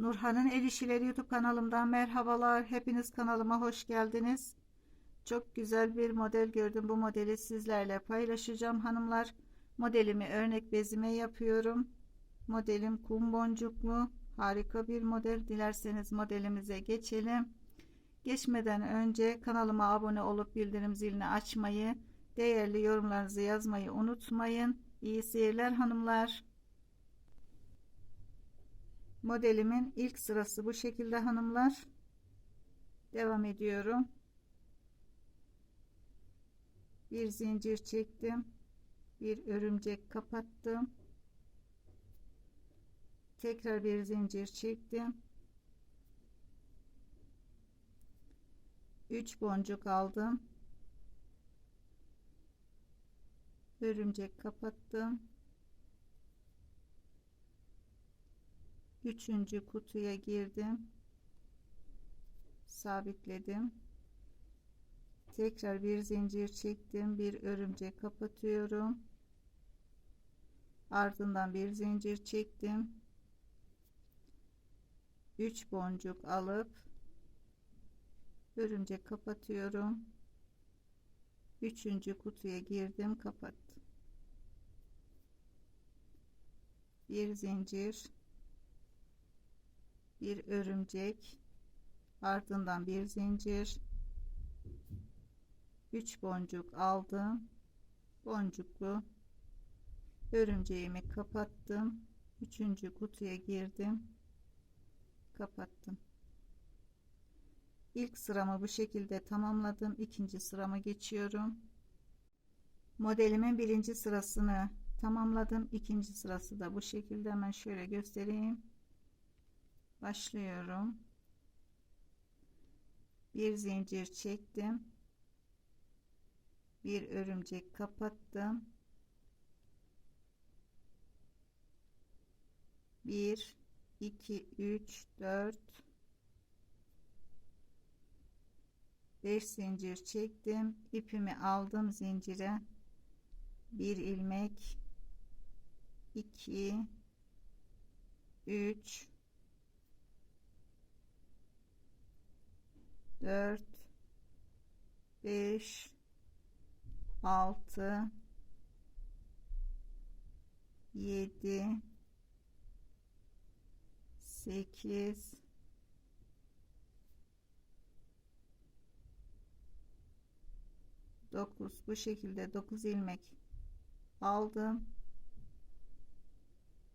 Nurhan'ın El İşileri YouTube kanalımdan merhabalar. Hepiniz kanalıma hoş geldiniz. Çok güzel bir model gördüm. Bu modeli sizlerle paylaşacağım hanımlar. Modelimi örnek bezime yapıyorum. Modelim kum boncuklu. Harika bir model. Dilerseniz modelimize geçelim. Geçmeden önce kanalıma abone olup bildirim zilini açmayı, değerli yorumlarınızı yazmayı unutmayın. İyi seyirler hanımlar. Modelimin ilk sırası bu şekilde hanımlar. Devam ediyorum. Bir zincir çektim. Bir örümcek kapattım. Tekrar bir zincir çektim. 3 boncuk aldım. Örümcek kapattım. Üçüncü kutuya girdim. Sabitledim. Tekrar bir zincir çektim. Bir örümcek kapatıyorum. Ardından bir zincir çektim. 3 boncuk alıp örümcek kapatıyorum. Üçüncü kutuya girdim, kapattım. Bir zincir, bir örümcek, ardından bir zincir, üç boncuk aldım. Boncuklu örümceğimi kapattım. Üçüncü kutuya girdim, kapattım. İlk sıramı bu şekilde tamamladım. İkinci sırama geçiyorum. Modelimin birinci sırasını tamamladım. İkinci sırası da bu şekilde hemen şöyle göstereyim. Başlıyorum. Bir zincir çektim. Bir örümcek kapattım. Bir, iki, üç, dört, 5 zincir çektim ipimi aldım zincire bir ilmek 2 3 4 5 6 7 8 9 bu şekilde 9 ilmek aldım.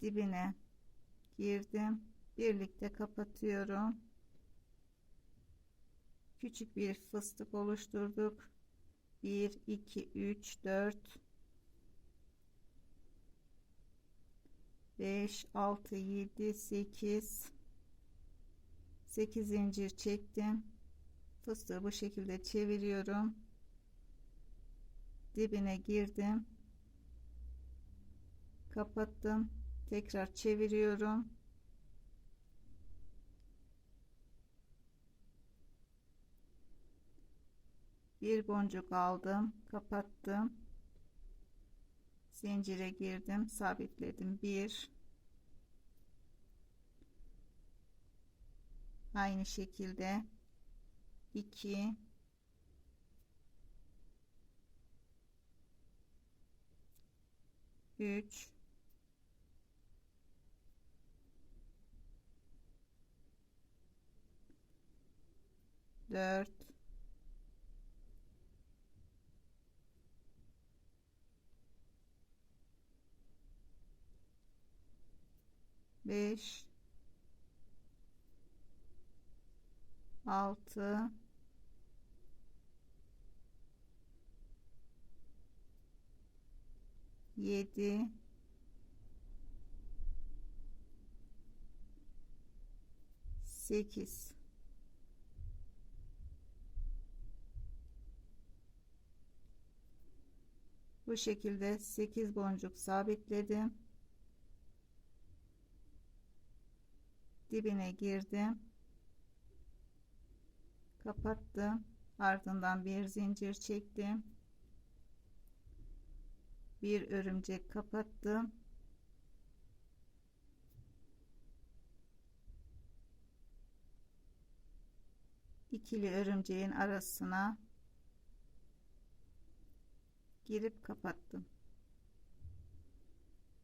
Dibine girdim. Birlikte kapatıyorum küçük bir fıstık oluşturduk. 1 2 3 4 5 6 7 8 8 zincir çektim. Fıstığı bu şekilde çeviriyorum. Dibine girdim. Kapattım. Tekrar çeviriyorum bir boncuk aldım kapattım. Zincire girdim sabitledim. Bir. Aynı şekilde. 2 3 4 5 6 7 8 bu şekilde 8 boncuk sabitledim dibine girdim kapattım ardından bir zincir çektim bir örümcek kapattım ikili örümceğin arasına girip kapattım.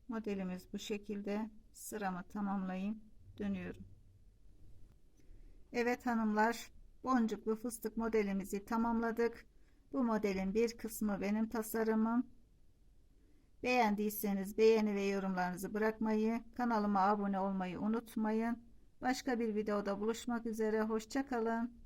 Modelimiz bu şekilde. Sıramı tamamlayayım. Dönüyorum. Evet hanımlar, boncuklu fıstık modelimizi tamamladık. Bu modelin bir kısmı benim tasarımım. Beğendiyseniz beğeni ve yorumlarınızı bırakmayı, kanalıma abone olmayı unutmayın. Başka bir videoda buluşmak üzere. Hoşçakalın.